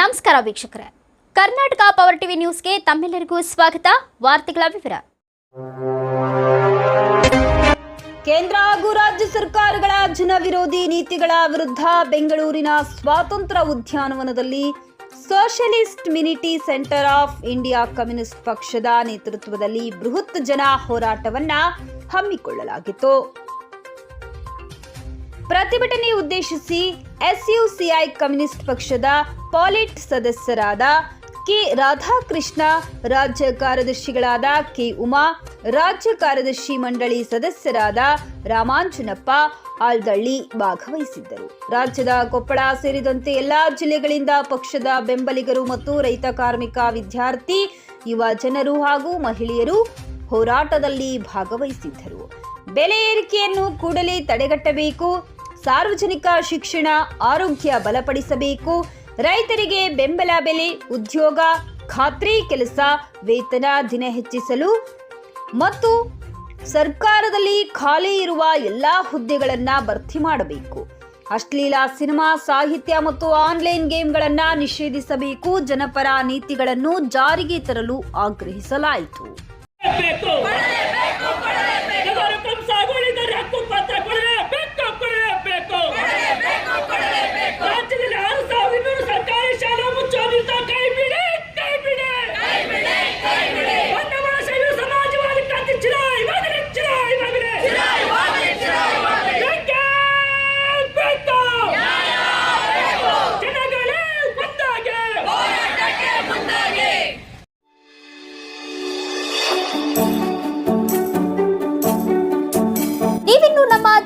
ನಮಸ್ಕಾರ ವೀಕ್ಷಕರೇ. Karnataka power TV ನ್ಯೂಸ್ಗೆ ತಮ್ಮೆಲ್ಲರಿಗೂ ಸ್ವಾಗತ. ವಾರ್ತೆಗಳ ವಿವರ. ಕೇಂದ್ರ ಹಾಗೂ ರಾಜ್ಯ ಸರ್ಕಾರಗಳ ಜನ ವಿರೋಧಿ ನೀತಿಗಳ ವಿರುದ್ಧ ಬೆಂಗಳೂರಿನ ಸ್ವಾತಂತ್ರ್ಯ ಉದ್ಯಾನವನದಲ್ಲಿ socialist ಮಿನಿಟಿ centre of India communist ಪಕ್ಷದ ನೇತೃತ್ವದಲ್ಲಿ ಬೃಹತ್ ಜನ ಹೋರಾಟವನ್ನ ಹಮ್ಮಿಕೊಳ್ಳಲಾಗಿತ್ತು. ಪ್ರತಿಭಟನೆ ಉದ್ದೇಶಿಸಿ ಎಸ್ಯುಸಿಐ ಕಮ್ಯುನಿಸ್ಟ್ ಪಕ್ಷದ ಪಾಲಿಟ್ ಸದಸ್ಯರಾದ ಕೆ ರಾಧಾಕೃಷ್ಣ, ರಾಜ್ಯ ಕಾರ್ಯದರ್ಶಿಗಳಾದ ಕೆ ಉಮಾ, ರಾಜ್ಯ ಕಾರ್ಯದರ್ಶಿ ಮಂಡಳಿ ಸದಸ್ಯರಾದ ರಾಮಾಂಜನಪ್ಪ ಆಲ್ದಳ್ಳಿ ಭಾಗವಹಿಸಿದ್ದರು. ರಾಜ್ಯದ ಕೊಪ್ಪಳ ಸೇರಿದಂತೆ ಎಲ್ಲಾ ಜಿಲ್ಲೆಗಳಿಂದ ಪಕ್ಷದ ಬೆಂಬಲಿಗರು ಮತ್ತು ರೈತ ಕಾರ್ಮಿಕ ವಿದ್ಯಾರ್ಥಿ, ಯುವ ಜನರು ಹಾಗೂ ಮಹಿಳೆಯರು ಹೋರಾಟದಲ್ಲಿ ಭಾಗವಹಿಸಿದ್ದರು. ಬೆಲೆ ಏರಿಕೆಯನ್ನು ಕೂಡಲೇ ತಡೆಗಟ್ಟಬೇಕು ಸಾರ್ವಜನಿಕ ಶಿಕ್ಷಣ ಆರೋಗ್ಯ ಬಲಪಡಿಸಬೇಕು. ರೈತರಿಗೆ ಬೆಂಬಲ ಬೆಲೆ, ಉದ್ಯೋಗ, ಖಾತ್ರಿ ಕೆಲಸ, ವೇತನ ದಿನ ಹೆಚ್ಚಿಸಲು ಮತ್ತು ಸರ್ಕಾರದಲ್ಲಿ ಖಾಲಿ ಇರುವ ಎಲ್ಲಾ ಹುದ್ದೆಗಳನ್ನು ಭರ್ತಿ ಮಾಡಬೇಕು. ಅಶ್ಲೀಲ ಸಿನಿಮಾ, ಸಾಹಿತ್ಯ ಮತ್ತು ಆನ್ಲೈನ್ ಗೇಮ್ಗಳನ್ನು ನಿಷೇಧಿಸಬೇಕು. ಜನಪರ ನೀತಿಗಳನ್ನು ಜಾರಿಗೆ ತರಲು ಆಗ್ರಹಿಸಲಾಯಿತು.